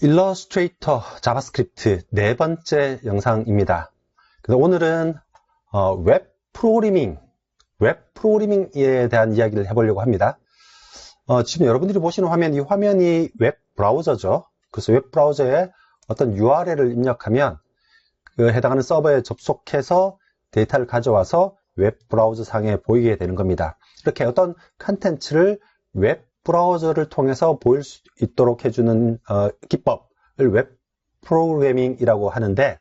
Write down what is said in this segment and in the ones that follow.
일러스트레이터 자바스크립트 네 번째 영상입니다. 오늘은 어, 웹 프로그래밍, 웹 프로그래밍에 대한 이야기를 해보려고 합니다. 어, 지금 여러분들이 보시는 화면, 이 화면이 웹 브라우저죠. 그래서 웹 브라우저에 어떤 URL을 입력하면 그 해당하는 서버에 접속해서 데이터를 가져와서 웹 브라우저 상에 보이게 되는 겁니다. 이렇게 어떤 컨텐츠를 웹 브라우저를 통해서 보일 수 있도록 해주는 어, 기법을 웹 프로그래밍이라고 하는데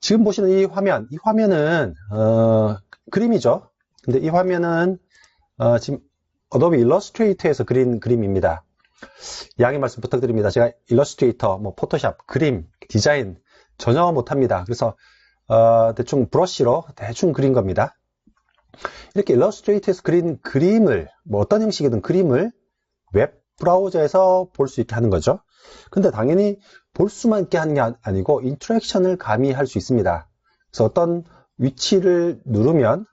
지금 보시는 이 화면, 이 화면은 어, 그림이죠. 근데 이 화면은 어, 지금 어도비 일러스트레이터에서 그린 그림입니다. 양해 말씀 부탁드립니다. 제가 일러스트레이터, 뭐 포토샵, 그림, 디자인 전혀 못합니다. 그래서 어, 대충 브러쉬로 대충 그린 겁니다. 이렇게 일러스트레이터에서 그린 그림을 뭐 어떤 형식이든 그림을 웹 브라우저에서 볼 수 있게 하는 거죠. 근데 당연히 볼 수만 있게 하는 게 아니고 인터랙션을 가미할 수 있습니다. 그래서 어떤 위치를 누르면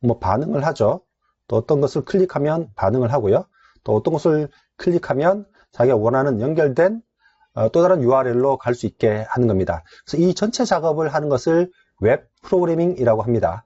뭐 반응을 하죠. 또 어떤 것을 클릭하면 반응을 하고요. 또 어떤 것을 클릭하면 자기가 원하는 연결된 어, 또 다른 URL로 갈 수 있게 하는 겁니다. 그래서 이 전체 작업을 하는 것을 웹 프로그래밍이라고 합니다.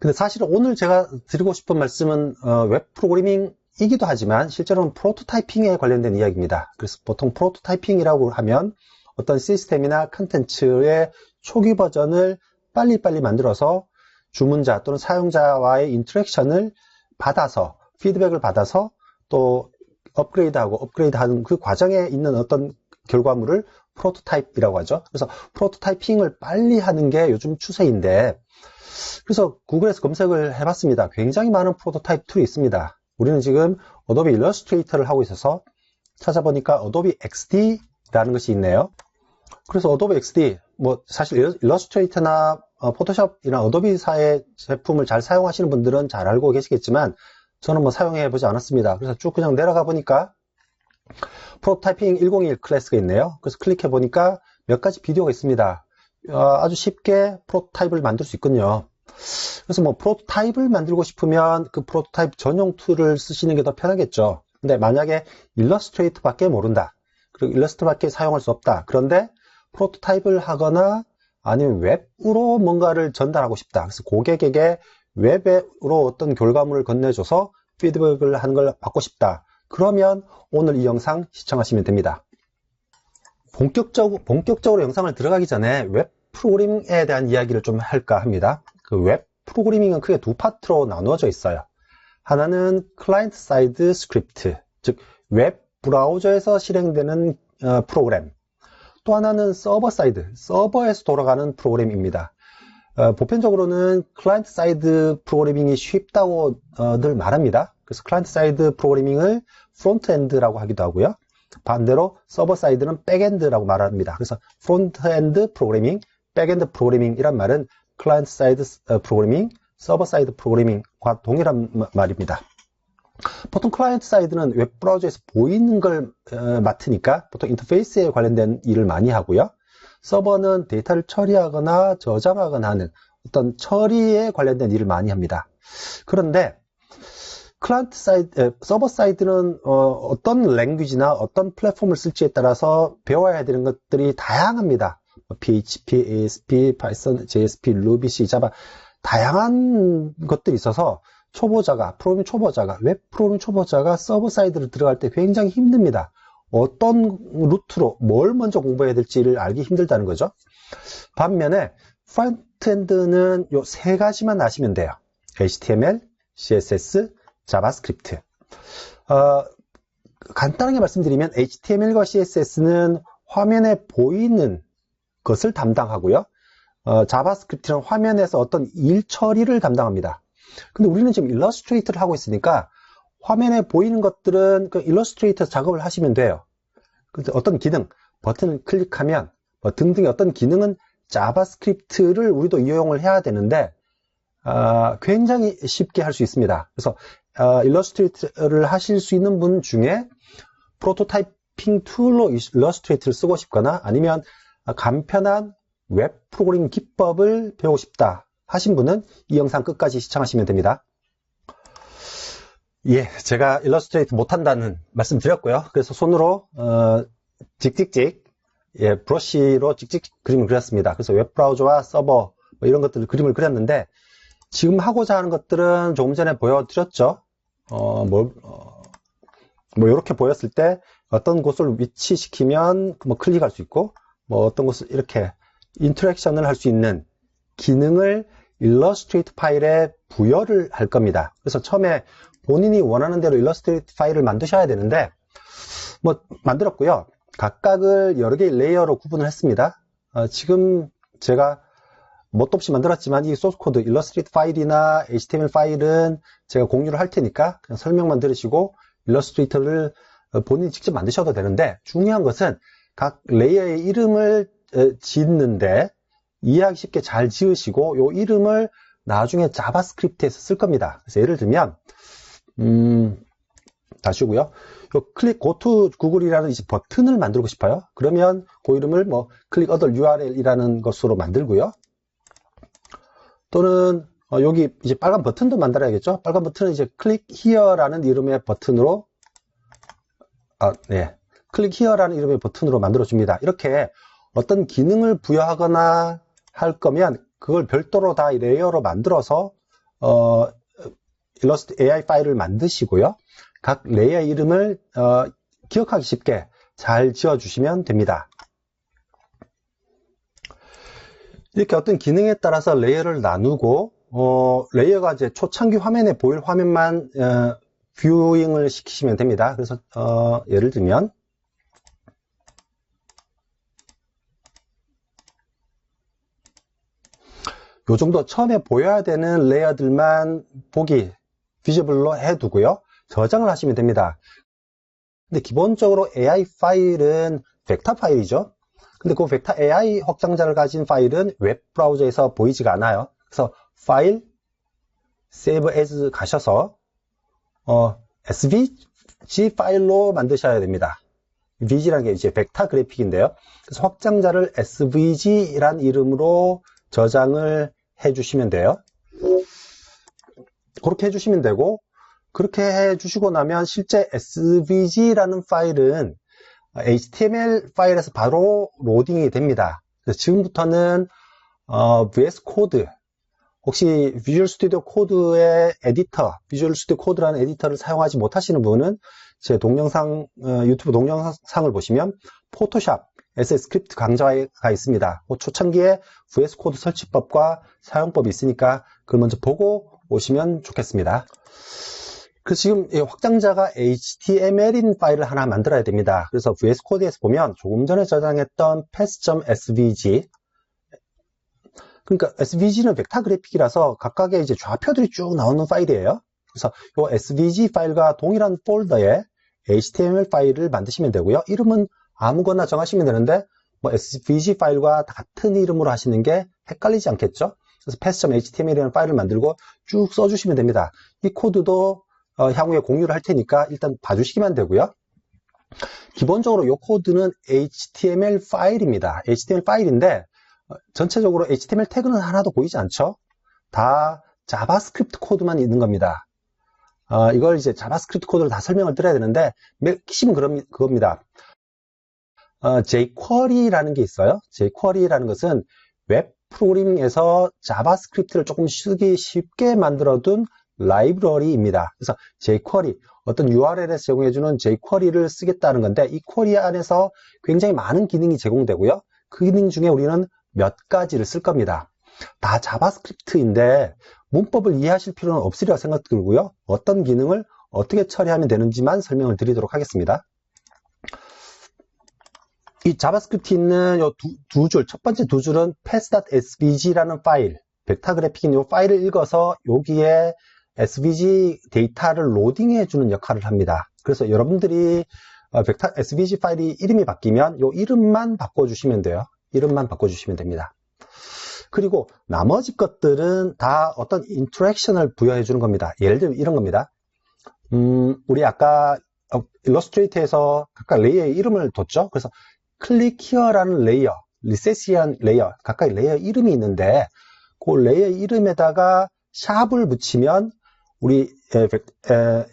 근데 사실은 오늘 제가 드리고 싶은 말씀은 어, 웹 프로그래밍 이기도 하지만 실제로는 프로토타이핑에 관련된 이야기입니다. 그래서 보통 프로토타이핑이라고 하면 어떤 시스템이나 컨텐츠의 초기 버전을 빨리빨리 만들어서 주문자 또는 사용자와의 인터랙션을 받아서 피드백을 받아서 또 업그레이드하고 업그레이드하는 그 과정에 있는 어떤 결과물을 프로토타입이라고 하죠. 그래서 프로토타이핑을 빨리 하는 게 요즘 추세인데 그래서 구글에서 검색을 해봤습니다. 굉장히 많은 프로토타입 툴이 있습니다. 우리는 지금 어도비 일러스트레이터를 하고 있어서 찾아보니까 어도비 XD라는 것이 있네요. 그래서 어도비 XD, 뭐 사실 일러스트레이터나 어, 포토샵이나 어도비사의 제품을 잘 사용하시는 분들은 잘 알고 계시겠지만 저는 뭐 사용해 보지 않았습니다. 그래서 쭉 그냥 내려가 보니까 프로타이핑 101 클래스가 있네요. 그래서 클릭해 보니까 몇 가지 비디오가 있습니다. 어, 아주 쉽게 프로타입을 만들 수 있군요. 그래서 뭐 프로타입을 만들고 싶으면 그 프로타입 전용 툴을 쓰시는 게 더 편하겠죠. 근데 만약에 일러스트레이터 밖에 모른다. 그리고 일러스트 밖에 사용할 수 없다. 그런데 프로토타입을 하거나 아니면 웹으로 뭔가를 전달하고 싶다. 그래서 고객에게 웹으로 어떤 결과물을 건네줘서 피드백을 하는 걸 받고 싶다. 그러면 오늘 이 영상 시청하시면 됩니다. 본격적, 본격적으로 영상을 들어가기 전에 웹 프로그래밍에 대한 이야기를 좀 할까 합니다. 그 웹 프로그래밍은 크게 두 파트로 나누어져 있어요. 하나는 클라이언트 사이드 스크립트, 즉 웹 브라우저에서 실행되는 어, 프로그램. 또 하나는 서버 사이드, 서버에서 돌아가는 프로그램입니다. 어, 보편적으로는 클라이언트 사이드 프로그래밍이 쉽다고 어, 늘 말합니다. 그래서 클라이언트 사이드 프로그래밍을 프론트엔드라고 하기도 하고요. 반대로 서버 사이드는 백엔드라고 말합니다. 그래서 프론트엔드 프로그래밍, 백엔드 프로그래밍이란 말은 클라이언트 사이드 어, 프로그래밍, 서버 사이드 프로그래밍과 동일한 말입니다. 보통 클라이언트 사이드는 웹 브라우저에서 보이는 걸 어, 맡으니까 보통 인터페이스에 관련된 일을 많이 하고요. 서버는 데이터를 처리하거나 저장하거나 하는 어떤 처리에 관련된 일을 많이 합니다. 그런데 클라이언트 사이드, 서버 사이드는 어, 떤 랭귀지나 어떤 플랫폼을 쓸지에 따라서 배워야 되는 것들이 다양합니다. PHP, ASP, Python, JSP, Ruby, C, Java 다양한 것들이 있어서 초보자가, 프로그래밍 초보자가, 웹 프로그래밍 초보자가 서버 사이드를 들어갈 때 굉장히 힘듭니다. 어떤 루트로 뭘 먼저 공부해야 될지를 알기 힘들다는 거죠. 반면에 프론트엔드는 요 세 가지만 아시면 돼요. HTML, CSS, 자바스크립트. 어, 간단하게 말씀드리면 HTML과 CSS는 화면에 보이는 것을 담당하고요. 어, 자바스크립트는 화면에서 어떤 일 처리를 담당합니다. 근데 우리는 지금 일러스트레이터를 하고 있으니까 화면에 보이는 것들은 그 일러스트레이터 작업을 하시면 돼요. 어떤 기능, 버튼을 클릭하면 뭐 등등의 어떤 기능은 자바스크립트를 우리도 이용을 해야 되는데 어, 굉장히 쉽게 할 수 있습니다. 그래서 어, 일러스트레이터를 하실 수 있는 분 중에 프로토타이핑 툴로 일러스트레이터를 쓰고 싶거나 아니면 간편한 웹 프로그래밍 기법을 배우고 싶다 하신 분은 이 영상 끝까지 시청하시면 됩니다. 예, 제가 일러스트레이트 못한다는 말씀 드렸고요. 그래서 손으로 어, 찍찍찍 예, 브러쉬로 찍찍 그림을 그렸습니다. 그래서 웹브라우저와 서버 뭐 이런 것들 그림을 그렸는데 지금 하고자 하는 것들은 조금 전에 보여드렸죠. 어, 뭐, 어, 뭐 이렇게 보였을 때 어떤 곳을 위치시키면 뭐 클릭할 수 있고 뭐 어떤 곳을 이렇게 인터랙션을 할 수 있는 기능을 일러스트레이트 파일에 부여를 할 겁니다. 그래서 처음에 본인이 원하는 대로 일러스트레이트 파일을 만드셔야 되는데 뭐 만들었고요. 각각을 여러 개의 레이어로 구분을 했습니다. 어, 지금 제가 뭣도 없이 만들었지만 이 소스 코드 일러스트레이트 파일이나 HTML 파일은 제가 공유를 할 테니까 그냥 설명만 들으시고 일러스트레이터를 어, 본인이 직접 만드셔도 되는데 중요한 것은 각 레이어의 이름을 짓는데 이해하기 쉽게 잘 지으시고 이 이름을 나중에 자바스크립트에서 쓸 겁니다. 그래서 예를 들면 음, 다시고요. 요 클릭 고투 구글이라는 이제 버튼을 만들고 싶어요. 그러면 그 이름을 뭐 클릭 어덜 URL이라는 것으로 만들고요. 또는 어, 여기 이제 빨간 버튼도 만들어야겠죠. 빨간 버튼은 이제 클릭 히어라는 이름의 버튼으로 아, 네. 클릭 히어라는 이름의 버튼으로 만들어 줍니다. 이렇게 어떤 기능을 부여하거나 할 거면 그걸 별도로 다 레이어로 만들어서 어, 일러스트 AI 파일을 만드시고요. 각 레이어 이름을 어, 기억하기 쉽게 잘 지어 주시면 됩니다. 이렇게 어떤 기능에 따라서 레이어를 나누고 어, 레이어가 이제 초창기 화면에 보일 화면만 어, 뷰잉을 시키시면 됩니다. 그래서 어, 예를 들면 요 정도 처음에 보여야 되는 레이어들만 보기 비저블로 해두고요. 저장을 하시면 됩니다. 근데 기본적으로 AI 파일은 벡터 파일이죠. 근데 그 벡터 AI 확장자를 가진 파일은 웹 브라우저에서 보이지가 않아요. 그래서 파일, Save as 가셔서 어, SVG 파일로 만드셔야 됩니다. VG라는 게 이제 벡터 그래픽인데요. 그래서 확장자를 SVG란 이름으로 저장을 해주시면 돼요. 그렇게 해주시면 되고 그렇게 해주시고 나면 실제 SVG라는 파일은 HTML 파일에서 바로 로딩이 됩니다. 지금부터는 어, VS 코드 혹시 비주얼 스튜디오 코드의 에디터, 비주얼 스튜디오 코드라는 에디터를 사용하지 못하시는 분은 제 동영상, 어, 유튜브 동영상을 보시면 포토샵, SS 스크립트 강좌가 있습니다. 그 초창기에 VS 코드 설치법과 사용법이 있으니까 그걸 먼저 보고 오시면 좋겠습니다. 그 지금 확장자가 HTML인 파일을 하나 만들어야 됩니다. 그래서 VS 코드에서 보면 조금 전에 저장했던 path.svg 그러니까 SVG는 벡터 그래픽이라서 각각의 이제 좌표들이 쭉 나오는 파일이에요. 그래서 이 SVG 파일과 동일한 폴더에 HTML 파일을 만드시면 되고요. 이름은 아무거나 정하시면 되는데 뭐 SVG 파일과 같은 이름으로 하시는 게 헷갈리지 않겠죠? 그래서 path.html이라는 파일을 만들고 쭉 써주시면 됩니다. 이 코드도 어, 향후에 공유를 할 테니까 일단 봐주시기만 되고요. 기본적으로 이 코드는 HTML 파일입니다. HTML 파일인데 어, 전체적으로 HTML 태그는 하나도 보이지 않죠? 다 자바스크립트 코드만 있는 겁니다. 어, 이걸 이제 자바스크립트 코드를 다 설명을 드려야 되는데 핵심은 그럼, 그겁니다. 어, jQuery라는 게 있어요. jQuery라는 것은 웹 프로그래밍에서 자바스크립트를 조금 쓰기 쉽게 만들어둔 라이브러리입니다. 그래서 jQuery, 어떤 URL에서 제공해주는 jQuery를 쓰겠다는 건데 이 쿼리 안에서 굉장히 많은 기능이 제공되고요. 그 기능 중에 우리는 몇 가지를 쓸 겁니다. 다 자바스크립트인데 문법을 이해하실 필요는 없으리라 생각 들고요. 어떤 기능을 어떻게 처리하면 되는지만 설명을 드리도록 하겠습니다. 이 자바스크립트 있는 두, 두 줄, 첫 번째 두 줄은 pass.svg라는 파일, 벡터 그래픽인 이 파일을 읽어서 여기에 svg 데이터를 로딩해 주는 역할을 합니다. 그래서 여러분들이 어, 벡터 svg 파일이 이름이 바뀌면 이 이름만 바꿔주시면 돼요. 이름만 바꿔주시면 됩니다. 그리고 나머지 것들은 다 어떤 인터랙션을 부여해 주는 겁니다. 예를 들면 이런 겁니다. 음, 우리 아까 일러스트레이트에서 각각 레이어의 이름을 뒀죠. 그래서 클릭 히어라는 레이어, 리세시한 레이어, 각각 레이어 이름이 있는데 그 레이어 이름에다가 샵을 붙이면 우리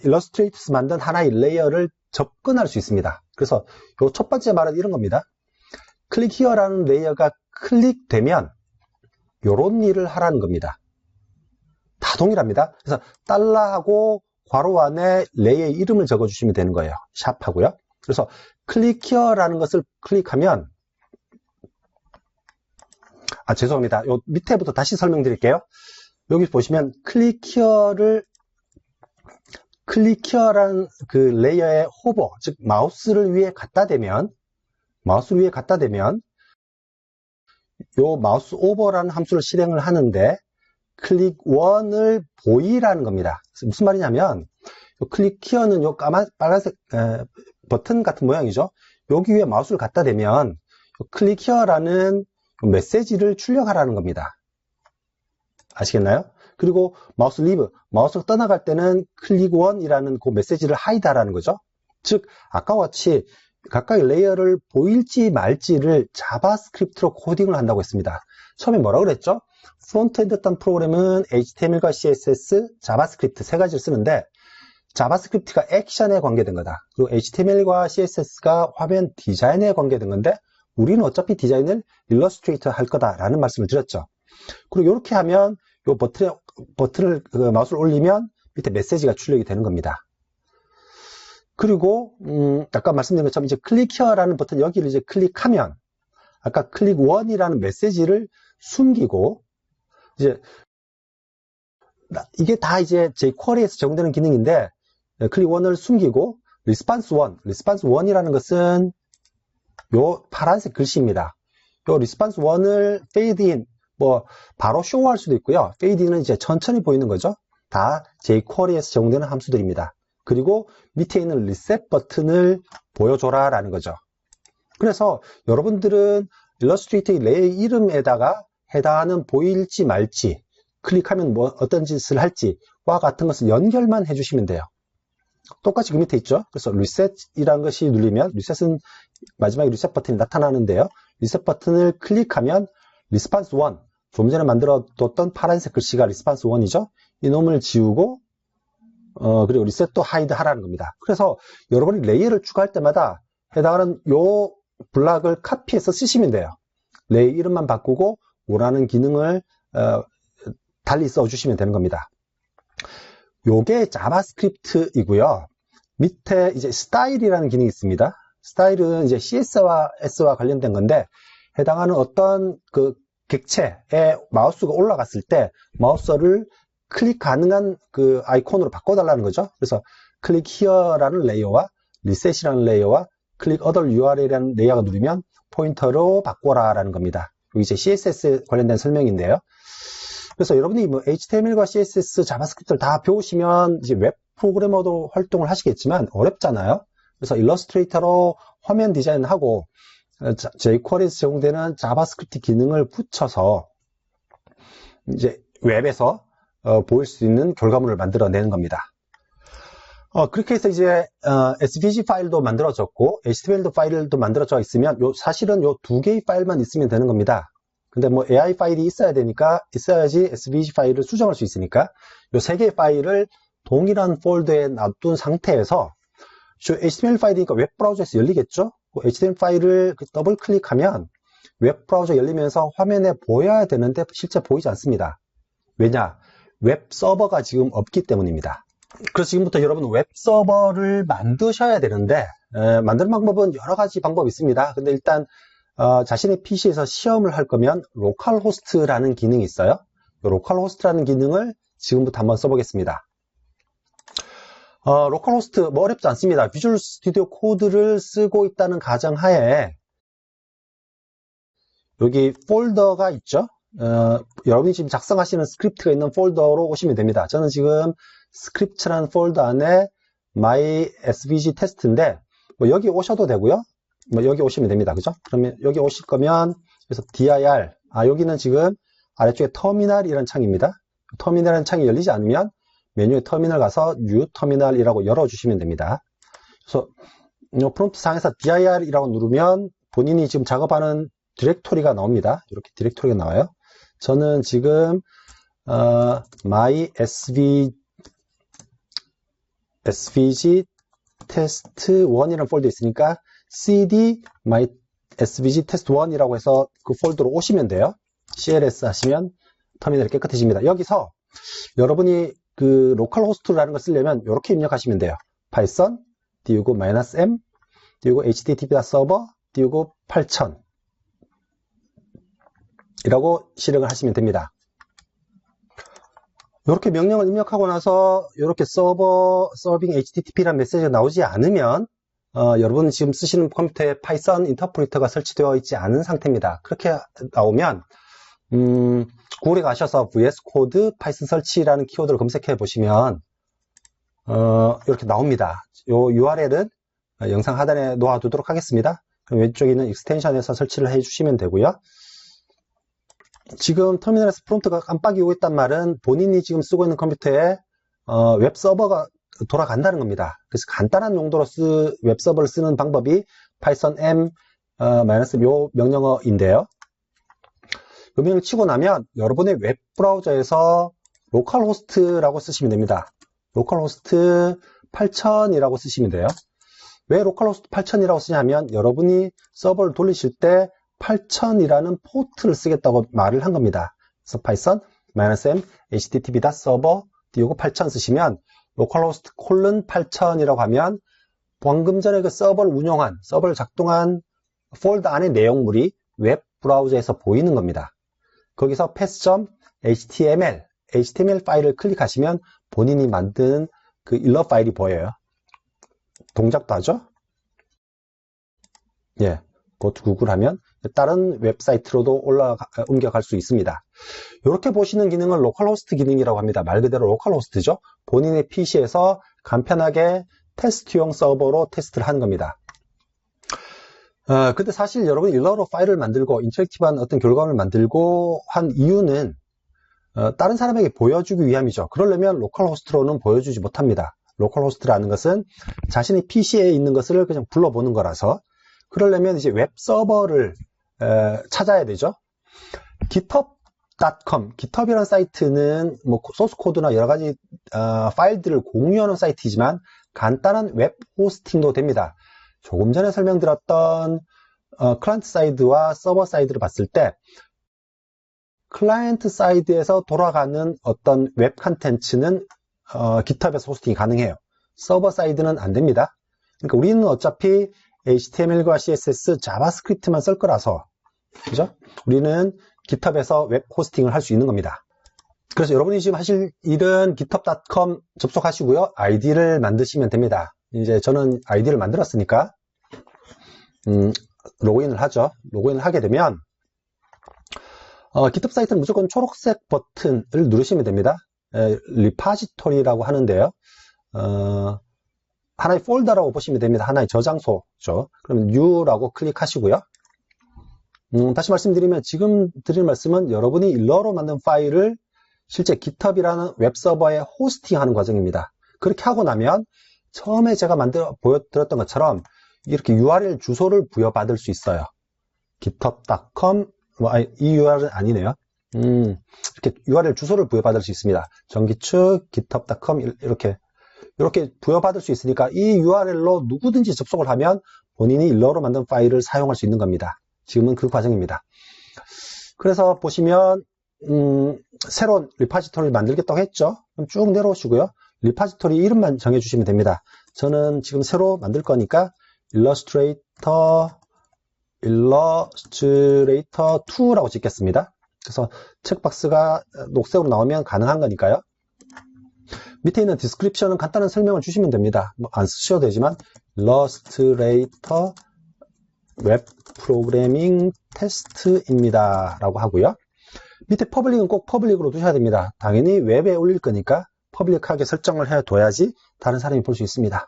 일러스트레이트에서 만든 하나의 레이어를 접근할 수 있습니다. 그래서 이첫 번째 말은 이런 겁니다. 클릭 히어라는 레이어가 클릭되면 요런 일을 하라는 겁니다. 다 동일합니다. 그래서 달러하고 괄호 안에 레이의 이름을 적어주시면 되는 거예요. 샵하고요. 그래서 클릭 히어라는 것을 클릭하면 아 죄송합니다. 요 밑에부터 다시 설명드릴게요. 여기 보시면 클릭 히어를 클릭 히어라는 그 레이어의 호버, 즉 마우스를 위에 갖다 대면 마우스를 위에 갖다 대면 요 마우스 오버라는 함수를 실행을 하는데 클릭 1을 보이라는 겁니다. 무슨 말이냐면 클릭 키어는 요 까만 빨간색 에, 버튼 같은 모양이죠. 여기 위에 마우스를 갖다 대면 클릭 히어라는 메시지를 출력하라는 겁니다. 아시겠나요? 그리고 마우스 리브, 마우스가 떠나갈 때는 클릭 1이라는 그 메시지를 하이드하라는 거죠. 즉 아까와 같이 각각의 레이어를 보일지 말지를 자바스크립트로 코딩을 한다고 했습니다. 처음에 뭐라고 그랬죠? 프론트엔드 딴 프로그램은 HTML과 CSS, 자바스크립트 세 가지를 쓰는데 자바스크립트가 액션에 관계된 거다. 그리고 HTML과 CSS가 화면 디자인에 관계된 건데 우리는 어차피 디자인을 일러스트레이터 할 거다라는 말씀을 드렸죠. 그리고 이렇게 하면 이 버튼에, 버튼을 그 마우스를 올리면 밑에 메시지가 출력이 되는 겁니다. 그리고 음, 아까 말씀드린 것처럼 이제 클릭 히어라는 버튼 여기를 이제 클릭하면 아까 클릭 원이라는 메시지를 숨기고 이제 이게 다 이제 jQuery에서 제공되는 기능인데 네, 클릭 원을 숨기고 리스판스 원, 리스판스 원이라는 것은 요 파란색 글씨입니다. 요 리스판스 원을 페이드 인, 뭐 바로 쇼할 수도 있고요. 인은 이제 천천히 보이는 거죠. 다 jQuery에서 제공되는 함수들입니다. 그리고 밑에 있는 리셋 버튼을 보여줘라 라는 거죠. 그래서 여러분들은 일러스트레이터의 레이 이름에다가 해당하는 보일지 말지 클릭하면 뭐 어떤 짓을 할지와 같은 것을 연결만 해주시면 돼요. 똑같이 그 밑에 있죠. 그래서 리셋이라는 것이 눌리면 리셋은 마지막에 리셋 버튼이 나타나는데요. 리셋 버튼을 클릭하면 리스판스 1 좀 전에 만들어 뒀던 파란색 글씨가 리스판스 1이죠. 이놈을 지우고 어, 그리고 리셋도 하이드 하라는 겁니다. 그래서 여러분이 레이어를 추가할 때마다 해당하는 요 블락을 카피해서 쓰시면 돼요. 레이 이름만 바꾸고 원하는 기능을 어, 달리 써주시면 되는 겁니다. 요게 자바스크립트이고요. 밑에 이제 스타일이라는 기능이 있습니다. 스타일은 이제 CS와 S와 관련된 건데 해당하는 어떤 그 객체에 마우스가 올라갔을 때 마우스를 클릭 가능한 그 아이콘으로 바꿔달라는 거죠. 그래서 클릭 히어라는 레이어와 리셋이라는 레이어와 클릭 other URL이라는 레이어가 누르면 포인터로 바꿔라라는 겁니다. 여기 이제 CSS 관련된 설명인데요. 그래서 여러분이 뭐 HTML과 CSS, 자바스크립트를 다 배우시면 이제 웹 프로그래머도 활동을 하시겠지만 어렵잖아요. 그래서 일러스트레이터로 화면 디자인하고 jQuery에서 제공되는 자바스크립트 기능을 붙여서 이제 웹에서 어, 보일 수 있는 결과물을 만들어내는 겁니다. 어, 그렇게 해서 이제 어, SVG 파일도 만들어졌고 HTML 파일도 만들어져 있으면 요, 사실은 요 두 개의 파일만 있으면 되는 겁니다. 근데 뭐 AI 파일이 있어야 되니까 있어야지 SVG 파일을 수정할 수 있으니까 요 세 개의 파일을 동일한 폴더에 놔둔 상태에서 HTML 파일이니까 웹 브라우저에서 열리겠죠? HTML 그 파일을 그 더블 클릭하면 웹 브라우저 열리면서 화면에 보여야 되는데 실제 보이지 않습니다. 왜냐? 웹 서버가 지금 없기 때문입니다. 그래서 지금부터 여러분 웹 서버를 만드셔야 되는데 에, 만드는 방법은 여러 가지 방법이 있습니다. 근데 일단 어, 자신의 PC에서 시험을 할 거면 로컬 호스트라는 기능이 있어요. 로컬 호스트라는 기능을 지금부터 한번 써보겠습니다. 어, 로컬 호스트 뭐 어렵지 않습니다. 비주얼 스튜디오 코드를 쓰고 있다는 가정하에 여기 폴더가 있죠. 어, 여러분이 지금 작성하시는 스크립트가 있는 폴더로 오시면 됩니다. 저는 지금 스크립트라는 폴더 안에 my svg 테스트인데 뭐 여기 오셔도 되고요. 뭐 여기 오시면 됩니다. 그죠? 그러면 여기 오실 거면 그래서 dir 아 여기는 지금 아래쪽에 터미널이라는 창입니다. 터미널이라는 창이 열리지 않으면 메뉴에 터미널 가서 new 터미널이라고 열어주시면 됩니다. 그래서 이 프롬프트 상에서 dir이라고 누르면 본인이 지금 작업하는 디렉토리가 나옵니다. 이렇게 디렉토리가 나와요. 저는 지금 어, my sv svg test 1이라는 폴더 있으니까 cd my svg test 1이라고 해서 그 폴더로 오시면 돼요. cls 하시면 터미널이 깨끗해집니다. 여기서 여러분이 그 로컬 호스트라는 걸 쓰려면 이렇게 입력하시면 돼요. 파이썬 띄우고 마이너스 m 띄우고 http 서버 띄우고 8000 이라고 실행을 하시면 됩니다. 이렇게 명령을 입력하고 나서 이렇게 서버 서빙 HTTP라는 메시지가 나오지 않으면 어, 여러분 지금 쓰시는 컴퓨터에 파이썬 인터프리터가 설치되어 있지 않은 상태입니다. 그렇게 나오면 음, 구글에 가셔서 VS 코드 파이썬 설치라는 키워드를 검색해 보시면 어, 이렇게 나옵니다. 이 URL은 영상 하단에 놓아두도록 하겠습니다. 왼쪽에 있는 익스텐션에서 설치를 해주시면 되고요. 지금 터미널에서 프롬프트가 깜빡이 오고 있단 말은 본인이 지금 쓰고 있는 컴퓨터에 어, 웹 서버가 돌아간다는 겁니다. 그래서 간단한 용도로 쓰, 웹 서버를 쓰는 방법이 파이썬 m 어, 마이너스 요 명령어인데요. 요 명령을 치고 나면 여러분의 웹 브라우저에서 로컬 호스트라고 쓰시면 됩니다. 로컬 호스트 8000이라고 쓰시면 돼요. 왜 로컬 호스트 8000이라고 쓰냐면 여러분이 서버를 돌리실 때 8000이라는 포트를 쓰겠다고 말을 한 겁니다. 그래서 파이썬 -m http 서버 띄우고 8000 쓰시면 로컬 호스트 콜론 8000이라고 하면 방금 전에 그 서버를 운영한 서버를 작동한 폴더 안의 내용물이 웹 브라우저에서 보이는 겁니다. 거기서 path.html HTML 파일을 클릭하시면 본인이 만든 그 일러 파일이 보여요. 동작도 하죠? 예. 그것 구글 하면 다른 웹사이트로도 올라가 옮겨갈 수 있습니다. 이렇게 보시는 기능은 로컬호스트 기능이라고 합니다. 말 그대로 로컬호스트죠. 본인의 PC에서 간편하게 테스트용 서버로 테스트를 하는 겁니다. 어, 근데 사실 여러분 일러로 파일을 만들고 인터랙티브한 어떤 결과물을 만들고 한 이유는 어, 다른 사람에게 보여주기 위함이죠. 그러려면 로컬 호스트로는 보여주지 못합니다. 로컬 호스트라는 것은 자신의 PC에 있는 것을 그냥 불러보는 거라서 그러려면 이제 웹 서버를 에, 찾아야 되죠. github.com, github이라는 사이트는 뭐 소스 코드나 여러 가지 어, 파일들을 공유하는 사이트이지만 간단한 웹 호스팅도 됩니다. 조금 전에 설명드렸던 어, 클라이언트 사이드와 서버 사이드를 봤을 때 클라이언트 사이드에서 돌아가는 어떤 웹 컨텐츠는 어, GitHub에서 호스팅이 가능해요. 서버 사이드는 안 됩니다. 그러니까 우리는 어차피 HTML과 CSS, 자바스크립트만 쓸 거라서 그죠? 우리는 GitHub에서 웹 호스팅을 할 수 있는 겁니다. 그래서 여러분이 지금 하실 일은 github.com 접속하시고요. 아이디를 만드시면 됩니다. 이제 저는 아이디를 만들었으니까 음, 로그인을 하죠. 로그인을 하게 되면 어, GitHub 사이트는 무조건 초록색 버튼을 누르시면 됩니다. 에, 리파지토리라고 하는데요. 어, 하나의 폴더라고 보시면 됩니다. 하나의 저장소죠. 그러면 New라고 클릭하시고요. 음, 다시 말씀드리면 지금 드릴 말씀은 여러분이 일러로 만든 파일을 실제 GitHub이라는 웹서버에 호스팅하는 과정입니다. 그렇게 하고 나면 처음에 제가 만들어 보여드렸던 것처럼 이렇게 URL 주소를 부여받을 수 있어요. github.com 뭐, 아니, 이 URL은 아니네요. 음, 이렇게 URL 주소를 부여받을 수 있습니다. 전기축 github.com 이렇게 이렇게 부여받을 수 있으니까 이 URL로 누구든지 접속을 하면 본인이 일러로 만든 파일을 사용할 수 있는 겁니다. 지금은 그 과정입니다. 그래서 보시면 음, 새로운 리파지토리를 만들겠다고 했죠. 그럼 쭉 내려오시고요. 리파지토리 이름만 정해주시면 됩니다. 저는 지금 새로 만들 거니까 일러스트레이터 일러스트레이터 2라고 짓겠습니다. 그래서 체크박스가 녹색으로 나오면 가능한 거니까요. 밑에 있는 디스크립션은 간단한 설명을 주시면 됩니다. 뭐 안 쓰셔도 되지만 일러스트레이터 웹 프로그래밍 테스트입니다. 라고 하고요. 밑에 퍼블릭은 꼭 퍼블릭으로 두셔야 됩니다. 당연히 웹에 올릴 거니까 퍼블릭하게 설정을 해둬야지 다른 사람이 볼 수 있습니다.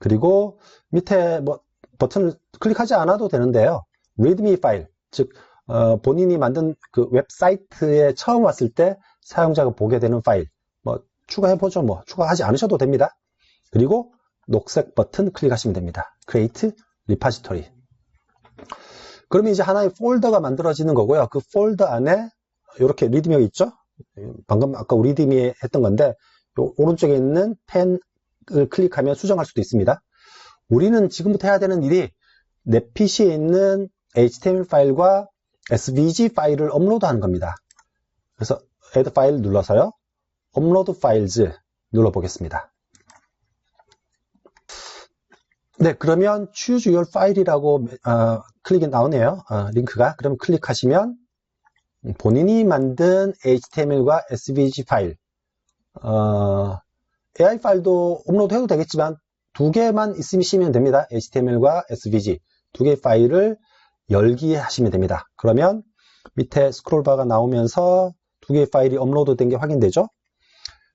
그리고 밑에 뭐 버튼을 클릭하지 않아도 되는데요. readme 파일, 즉 어, 본인이 만든 그 웹사이트에 처음 왔을 때 사용자가 보게 되는 파일, 뭐 추가해보죠. 뭐 추가하지 않으셔도 됩니다. 그리고 녹색 버튼 클릭하시면 됩니다. Create Repository. 그러면 이제 하나의 폴더가 만들어지는 거고요. 그 폴더 안에 이렇게 리드미가 있죠? 방금 아까 우리 리드미 했던 건데 오른쪽에 있는 펜을 클릭하면 수정할 수도 있습니다. 우리는 지금부터 해야 되는 일이 내 PC에 있는 HTML 파일과 SVG 파일을 업로드하는 겁니다. 그래서 add 파일 눌러서요. 업로드 파일즈 눌러보겠습니다. 네, 그러면 choose your file이라고 어, 클릭이 나오네요. 어, 링크가. 그럼 클릭하시면 본인이 만든 HTML과 SVG 파일, 어, AI 파일도 업로드 해도 되겠지만 두 개만 있으시면 됩니다. HTML과 SVG 두 개의 파일을 열기 하시면 됩니다. 그러면 밑에 스크롤바가 나오면서 두 개의 파일이 업로드 된 게 확인되죠.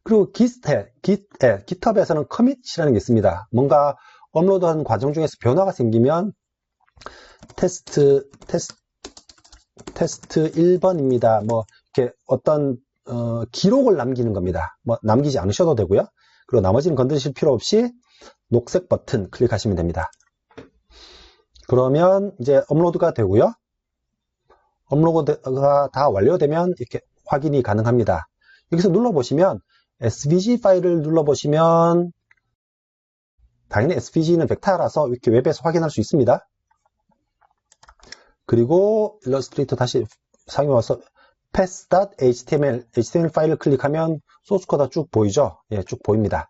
그리고 Git에, Git, 에, GitHub에서는 커밋이라는 게 있습니다. 뭔가 업로드하는 과정 중에서 변화가 생기면 테스트, 테스트, 테스트 1번입니다. 뭐, 이렇게 어떤, 어, 기록을 남기는 겁니다. 뭐, 남기지 않으셔도 되고요. 그리고 나머지는 건드리실 필요 없이 녹색 버튼 클릭하시면 됩니다. 그러면 이제 업로드가 되고요. 업로드가 다 완료되면 이렇게 확인이 가능합니다. 여기서 눌러보시면 SVG 파일을 눌러보시면 당연히 SVG는 벡터라서 이렇게 웹에서 확인할 수 있습니다. 그리고 일러스트레이터 다시 상에 와서 pass.html HTML 파일을 클릭하면 소스 코드가 쭉 보이죠? 예, 쭉 보입니다.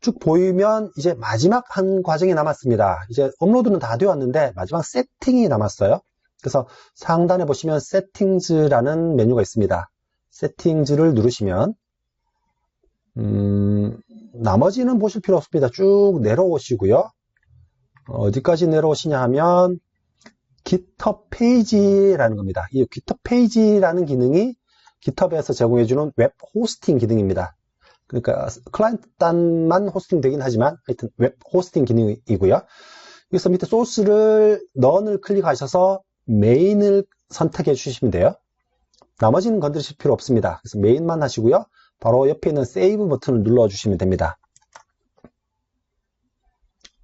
쭉 보이면 이제 마지막 한 과정이 남았습니다. 이제 업로드는 다 되었는데 마지막 세팅이 남았어요. 그래서 상단에 보시면 세팅즈라는 메뉴가 있습니다. 세팅즈를 누르시면 음, 나머지는 보실 필요 없습니다. 쭉 내려오시고요. 어디까지 내려오시냐 하면 GitHub 페이지라는 겁니다. 이 GitHub 페이지라는 기능이 GitHub에서 제공해주는 웹 호스팅 기능입니다. 그러니까 클라이언트 단만 호스팅 되긴 하지만 하여튼 웹 호스팅 기능이고요. 여기서 밑에 소스를 넌을 클릭하셔서 메인을 선택해 주시면 돼요. 나머지는 건드리실 필요 없습니다. 그래서 메인만 하시고요. 바로 옆에 있는 세이브 버튼을 눌러 주시면 됩니다.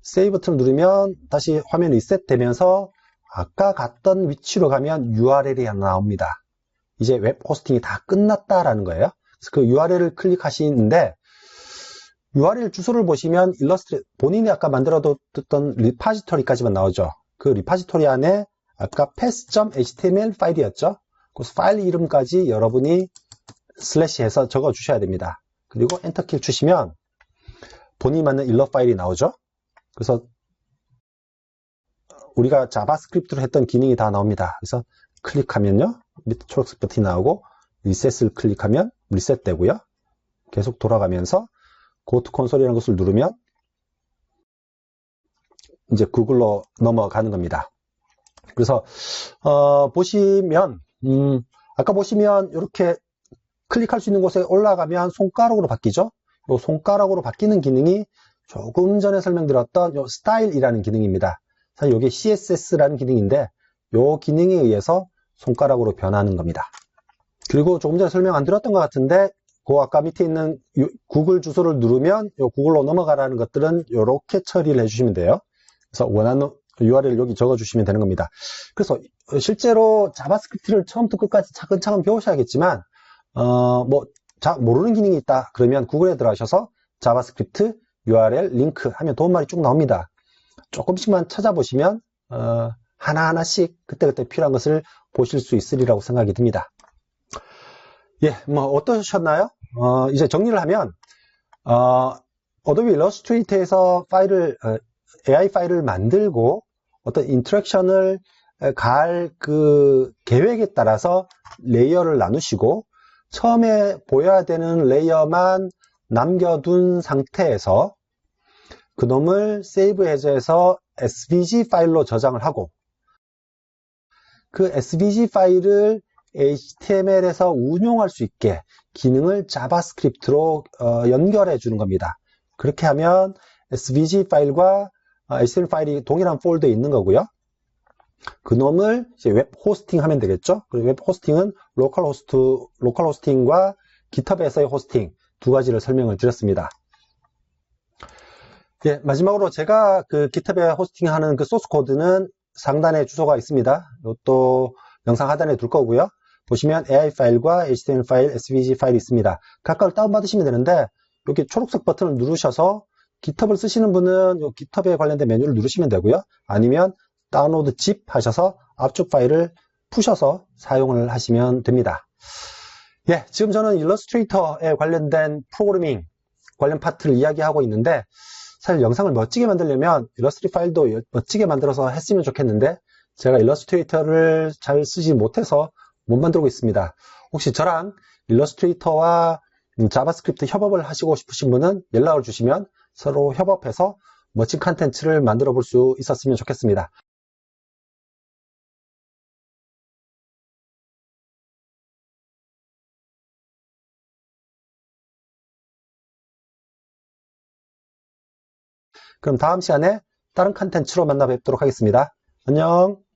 세이브 버튼을 누르면 다시 화면이 리셋 되면서 아까 갔던 위치로 가면 URL이 하나 나옵니다. 이제 웹 호스팅이 다 끝났다라는 거예요. 그래서 그 URL을 클릭하시는데 URL 주소를 보시면 일러스트 본인이 아까 만들어뒀던 리파지토리까지만 나오죠. 그 리파지토리 안에 아까 pass.html 파일이었죠. 그 파일 이름까지 여러분이 슬래시 해서 적어 주셔야 됩니다. 그리고 엔터키를 주시면 본인이 만든 일러 파일이 나오죠. 그래서 우리가 자바스크립트로 했던 기능이 다 나옵니다. 그래서 클릭하면요. 밑에 초록색 버튼이 나오고 리셋을 클릭하면 리셋 되고요. 계속 돌아가면서 고투 콘솔이라는 것을 누르면 이제 구글로 넘어가는 겁니다. 그래서 어, 보시면 음, 아까 보시면 이렇게 클릭할 수 있는 곳에 올라가면 손가락으로 바뀌죠. 이 손가락으로 바뀌는 기능이 조금 전에 설명드렸던 요 스타일이라는 기능입니다. 사실 이게 CSS라는 기능인데 이 기능에 의해서 손가락으로 변하는 겁니다. 그리고 조금 전에 설명 안 드렸던 것 같은데 그 아까 밑에 있는 구글 주소를 누르면 요 구글로 넘어가라는 것들은 이렇게 처리를 해주시면 돼요. 그래서 원하는 URL을 여기 적어주시면 되는 겁니다. 그래서 실제로 자바스크립트를 처음부터 끝까지 차근차근 배우셔야겠지만 어, 뭐 자, 모르는 기능이 있다 그러면 구글에 들어가셔서 자바스크립트 URL 링크 하면 도움말이 쭉 나옵니다. 조금씩만 찾아보시면 어, 하나하나씩 그때그때 필요한 것을 보실 수 있으리라고 생각이 듭니다. 예, 뭐 어떠셨나요? 어, 이제 정리를 하면 어, 어도비 일러스트레이터에서 파일을 어, AI 파일을 만들고 어떤 인터랙션을 갈 그 계획에 따라서 레이어를 나누시고 처음에 보여야 되는 레이어만 남겨둔 상태에서 그놈을 세이브 해제해서 SVG 파일로 저장을 하고 그 SVG 파일을 HTML에서 운용할 수 있게 기능을 자바스크립트로 어, 연결해 주는 겁니다. 그렇게 하면 SVG 파일과 HTML 어, 파일이 동일한 폴더에 있는 거고요. 그놈을 웹 호스팅 하면 되겠죠. 그리고 웹 호스팅은 로컬 호스트, 로컬 호스팅과 GitHub에서의 호스팅 두 가지를 설명을 드렸습니다. 예, 마지막으로 제가 그 GitHub에 호스팅하는 그 소스 코드는 상단에 주소가 있습니다. 이것도 영상 하단에 둘 거고요. 보시면 AI 파일과 HTML 파일, SVG 파일이 있습니다. 각각을 다운받으시면 되는데 여기 초록색 버튼을 누르셔서 GitHub을 쓰시는 분은 요 GitHub에 관련된 메뉴를 누르시면 되고요. 아니면 다운로드 zip 하셔서 압축 파일을 푸셔서 사용을 하시면 됩니다. 예, 지금 저는 일러스트레이터에 관련된 프로그래밍 관련 파트를 이야기하고 있는데 사실 영상을 멋지게 만들려면 일러스트레이터 파일도 멋지게 만들어서 했으면 좋겠는데 제가 일러스트레이터를 잘 쓰지 못해서 못 만들고 있습니다. 혹시 저랑 일러스트레이터와 자바스크립트 협업을 하시고 싶으신 분은 연락을 주시면 서로 협업해서 멋진 컨텐츠를 만들어 볼 수 있었으면 좋겠습니다. 그럼 다음 시간에 다른 컨텐츠로 만나 뵙도록 하겠습니다. 안녕.